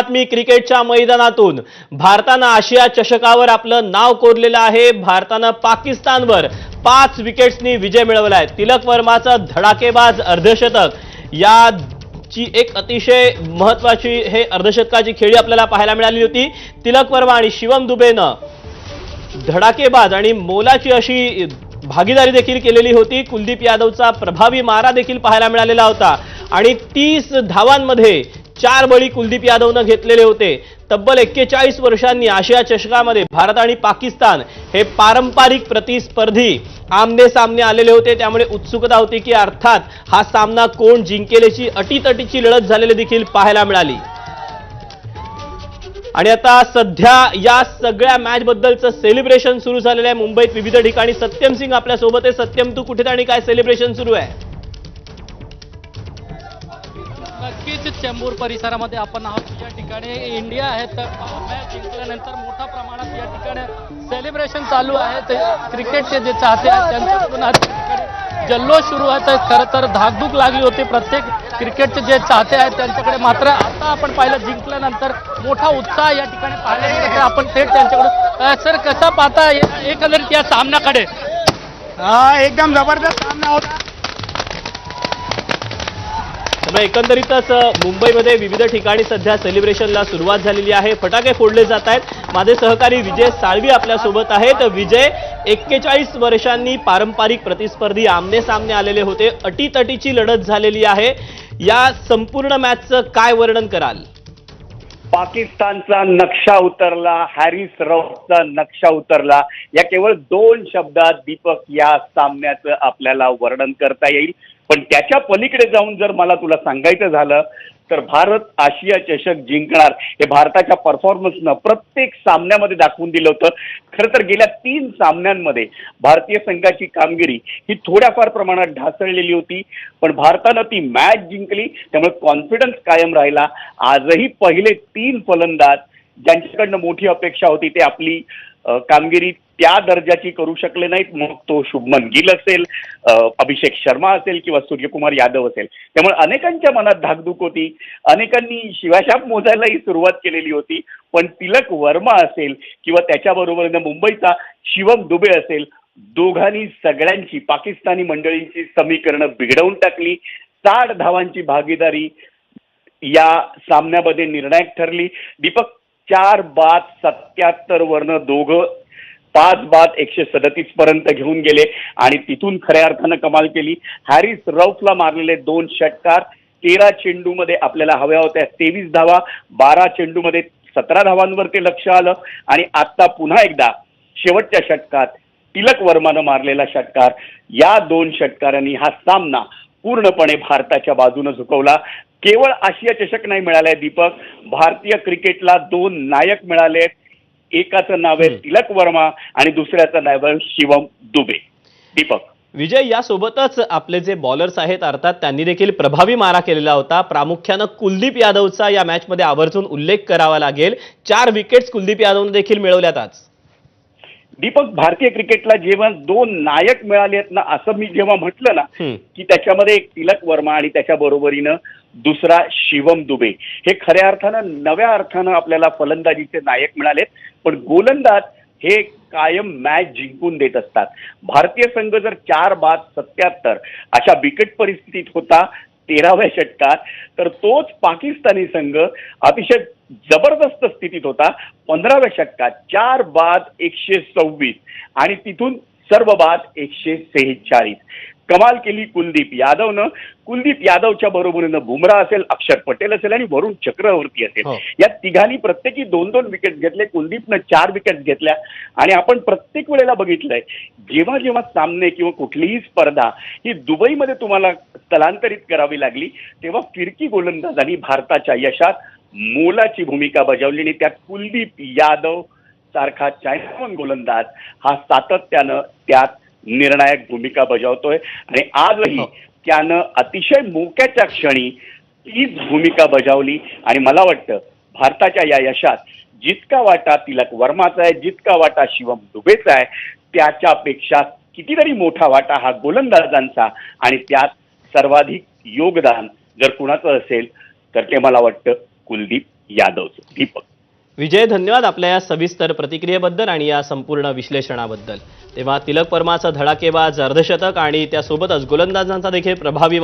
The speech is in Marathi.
बातमी क्रिकेटच्या मैदानातून. भारतानं आशिया चषकावर आपलं नाव कोरलेलं आहे. भारतानं पाकिस्तानवर पाच विकेट्सनी विजय मिळवलाय. तिलक वर्माचं धडाकेबाज अर्धशतक. याची एक अतिशय महत्वाची हे अर्धशतकाची खेळी आपल्याला पाहायला मिळाली होती. तिलक वर्मा आणि शिवम दुबेनं धडाकेबाज आणि मोलाची अशी भागीदारी देखील केलेली होती. कुलदीप यादवचा प्रभावी मारा देखील पाहायला मिळालेला होता. आणि तीस धावांमध्ये चार बळी कुलदीप यादवनं घेतलेले होते. तब्बल एक्केचाळीस वर्षांनी आशिया चषकामध्ये भारत आणि पाकिस्तान हे पारंपरिक प्रतिस्पर्धी आमने सामने आलेले होते. त्यामुळे उत्सुकता होती की अर्थात हा सामना कोण जिंकेलेची अटीतटीची लढत झालेली देखील पाहायला मिळाली. आणि आता सध्या या सगळ्या मॅच बद्दलचं सेलिब्रेशन सुरू झालेलं आहे. मुंबईत विविध ठिकाणी सत्यम सिंग आपल्यासोबत आहे. सत्यम तू कुठे आणि काय सेलिब्रेशन सुरू आहे? चेंबूर परिसरामध्ये आपण आहोत. या ठिकाणी इंडिया आहे तर मॅच जिंकल्यानंतर मोठ्या प्रमाणात या ठिकाणी सेलिब्रेशन चालू आहे. ते क्रिकेटचे जे चाहते आहेत त्यांच्याकडून आज जल्लोष सुरू आहे. तर खरं तर धाकधूक लागली होती. प्रत्येक क्रिकेटचे जे चाहते आहेत त्यांच्याकडे मात्र आता आपण पाहिलं जिंकल्यानंतर मोठा उत्साह या ठिकाणी पाहायला मिळत आहे. आपण थेट त्यांच्याकडून सर कसा पाहता एकंदरीत या सामन्याकडे? हा एकदम जबरदस्त सामना होता. मग एकंदरीतच मुंबईमध्ये विविध ठिकाणी सध्या सेलिब्रेशनला सुरुवात झालेली आहे. फटाके फोडले जात आहेत. माझे सहकारी विजय साळवी आपल्यासोबत आहेत. विजय एक्केचाळीस वर्षांनी पारंपरिक प्रतिस्पर्धी आमने सामने आलेले होते. अटीतटीची लढत झालेली आहे. या संपूर्ण मॅचचं काय वर्णन कराल? पाकिस्तानचा नक्षा उतरला हॅरिस रौफचा नक्षा उतरला. या केवळ दोन शब्दात दीपक या सामन्याचं आपल्याला वर्णन करता येईल. पण त्याच्या पलीकडे जाऊन जर मला तुला सांगायचं झालं तर भारत आशिया चषक जिंकणार. हे भारताच्या परफॉर्मन्सनं प्रत्येक सामन्यामध्ये दाखवून दिलं होतं. खरं तर गेल्या तीन सामन्यांमध्ये भारतीय संघाची कामगिरी ही थोड्याफार प्रमाणात ढासळलेली होती. पण भारतानं ती मॅच जिंकली. त्यामुळे कॉन्फिडन्स कायम राहिला. आजही पहिले तीन फलंदाज ज्यांच्याकडनं मोठी अपेक्षा होती ते आपली कामगिरी त्या दर्जाची करू शकले नाहीत. मग तो शुभमन गिल असेल अभिषेक शर्मा असेल किंवा सूर्यकुमार यादव असेल. त्यामुळे अनेकांच्या मनात धाकधूक होती. अनेकांनी शिवाशाप मोजायलाही सुरुवात केलेली होती. पण तिलक वर्मा असेल किंवा त्याच्याबरोबरीनं मुंबईचा शिवम दुबे असेल दोघांनी सगळ्यांची पाकिस्तानी मंडळींची समीकरणं बिघडवून टाकली. साठ धावांची भागीदारी या सामन्यामध्ये निर्णायक ठरली. दीपक चार बाद सत्याहत्तर वरनं दोघं पाच बाद एकशे सदतीस पर्यंत घेऊन गेले आणि तिथून खऱ्या अर्थानं कमाल केली. हॅरिस रौफला मारलेले दोन षटकार तेरा चेंडूमध्ये आपल्याला हव्या होत्या तेवीस धावा बारा चेंडूमध्ये सतरा धावांवर ते लक्ष आलं आणि आता पुन्हा एकदा शेवटच्या षटकात तिलक वर्मानं मारलेला षटकार या दोन षटकारांनी हा सामना पूर्णपणे भारताच्या बाजूने झुकवला. केवळ आशिया चषक नाही मिळालाय दीपक. भारतीय क्रिकेटला दोन नायक मिळाले एकाचं नाव आहे. तिलक वर्मा आणि दुसऱ्याचं नाव आहे शिवम दुबे. दीपक. विजय यासोबतच आपले जे बॉलर्स आहेत अर्थात त्यांनी देखील प्रभावी मारा केलेला होता. प्रामुख्यानं कुलदीप यादवचा या मॅचमध्ये आवर्जून उल्लेख करावा लागेल. चार विकेट्स कुलदीप यादवनं देखील मिळवल्यात आज. दीपक भारतीय क्रिकेटला जेव्हा दोन नायक मिळाले आहेत ना असं मी जेव्हा म्हटलं ना. की त्याच्यामध्ये एक तिलक वर्मा आणि त्याच्या बरोबरीनं दुसरा शिवम दुबे. हे खऱ्या अर्थानं नव्या अर्थानं आपल्याला फलंदाजीचे नायक मिळालेत. पण गोलंदाज हे कायम मॅच जिंकून देत असतात. भारतीय संघ जर चार बाद सत्याहत्तर अशा बिकट परिस्थितीत होता तेराव्या षटकात तर तोच पाकिस्तानी संघ अतिशय जबरदस्त स्थितीत होता. पंधराव्या षटकात चार बाद एकशे सव्वीस आणि तिथून सर्व बाद एकशे सेहेचाळीस. कमाल केली कुलदीप यादवनं. कुलदीप यादवच्या बरोबरीनं बुमराह असेल अक्षर पटेल असेल आणि वरुण चक्रवर्ती असेल. हो. या तिघांनी प्रत्येकी दोन दोन विकेट घेतले. कुलदीपनं चार विकेट घेतल्या. आणि आपण प्रत्येक वेळेला बघितलंय जेव्हा जेव्हा सामने किंवा कुठलीही स्पर्धा ही दुबईमध्ये तुम्हाला स्थलांतरित करावी लागली तेव्हा फिरकी गोलंदाजांनी भारताच्या यशात मोलाची भूमिका बजावली आणि त्यात कुलदीप यादव सारखा चायनामन गोलंदाज हा सातत्यानं त्यात निर्णायक भूमिका बजावतोय. आणि आजही हो. त्यानं अतिशय मोक्याच्या क्षणी तीच भूमिका बजावली. आणि मला वाटतं भारताच्या या यशात जितका वाटा तिलक वर्माचा आहे जितका वाटा शिवम दुबेचा आहे त्याच्यापेक्षा कितीतरी मोठा वाटा हा गोलंदाजांचा आणि त्यात सर्वाधिक योगदान जर कुणाचं असेल तर ते मला वाटतं कुलदीप यादवचं. दीपक. विजय धन्यवाद आपल्या या सविस्तर प्रतिक्रियेबद्दल आणि या संपूर्ण विश्लेषणाबद्दल. तेव्हा तिलक परमाचा धडाकेबाज अर्धशतक आणि त्यासोबतच गोलंदाजांचा देखील प्रभावी